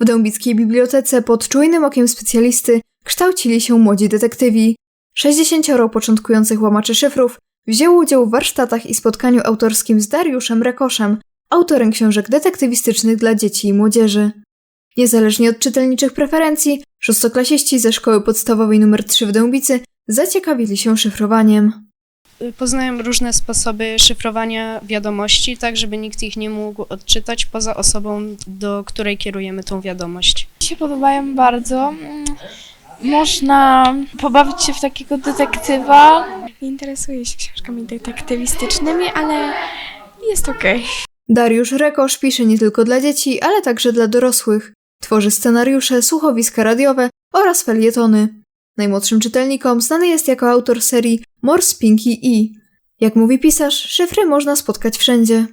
W Dębickiej Bibliotece pod czujnym okiem specjalisty kształcili się młodzi detektywi. 60 początkujących łamaczy szyfrów wzięło udział w warsztatach i spotkaniu autorskim z Dariuszem Rekoszem, autorem książek detektywistycznych dla dzieci i młodzieży. Niezależnie od czytelniczych preferencji, szóstoklasiści ze szkoły podstawowej nr 3 w Dębicy zaciekawili się szyfrowaniem. Poznałem różne sposoby szyfrowania wiadomości, tak żeby nikt ich nie mógł odczytać poza osobą, do której kierujemy tą wiadomość. Mi się podobają bardzo. Można pobawić się w takiego detektywa. Nie interesuję się książkami detektywistycznymi, ale jest okej. Dariusz Rekosz pisze nie tylko dla dzieci, ale także dla dorosłych. Tworzy scenariusze, słuchowiska radiowe oraz felietony. Najmłodszym czytelnikom znany jest jako autor serii Morse Pinky E. Jak mówi pisarz, szyfry można spotkać wszędzie.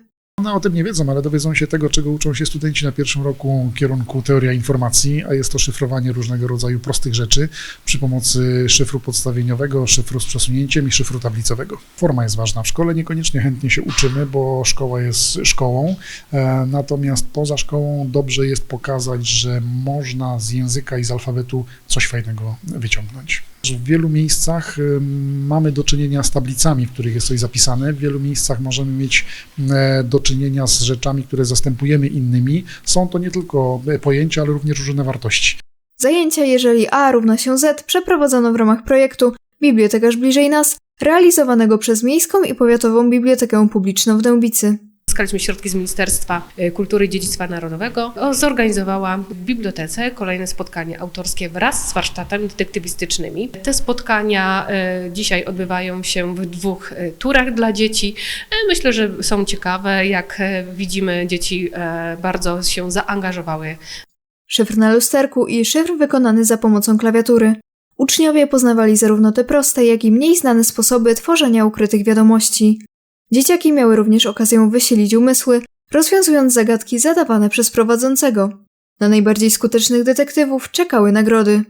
One o tym nie wiedzą, ale dowiedzą się tego, czego uczą się studenci na pierwszym roku kierunku teoria informacji, a jest to szyfrowanie różnego rodzaju prostych rzeczy przy pomocy szyfru podstawieniowego, szyfru z przesunięciem i szyfru tablicowego. Forma jest ważna w szkole, niekoniecznie chętnie się uczymy, bo szkoła jest szkołą, e, natomiast poza szkołą dobrze jest pokazać, że można z języka i z alfabetu coś fajnego wyciągnąć. W wielu miejscach ym, mamy do czynienia z tablicami, w których jest coś zapisane, w wielu miejscach możemy mieć e, do czynienia z rzeczami, które zastępujemy innymi. Są to nie tylko e, pojęcia, ale również różne wartości. Zajęcia Jeżeli A równa się Z przeprowadzono w ramach projektu Bibliotekarz bliżej nas, realizowanego przez Miejską i Powiatową Bibliotekę Publiczną w Dębicy. Uzyskaliśmy środki z Ministerstwa y, Kultury i Dziedzictwa Narodowego. Zorganizowała w bibliotece kolejne spotkanie autorskie wraz z warsztatami detektywistycznymi. Te spotkania y, dzisiaj odbywają się w dwóch y, turach dla dzieci. Myślę, że są ciekawe. Jak widzimy, dzieci bardzo się zaangażowały Szyfr na lusterku i szyfr wykonany za pomocą klawiatury. Uczniowie poznawali zarówno te proste, jak i mniej znane sposoby tworzenia ukrytych wiadomości. Dzieciaki miały również okazję wysilić umysły, rozwiązując zagadki zadawane przez prowadzącego. Na najbardziej skutecznych detektywów czekały nagrody.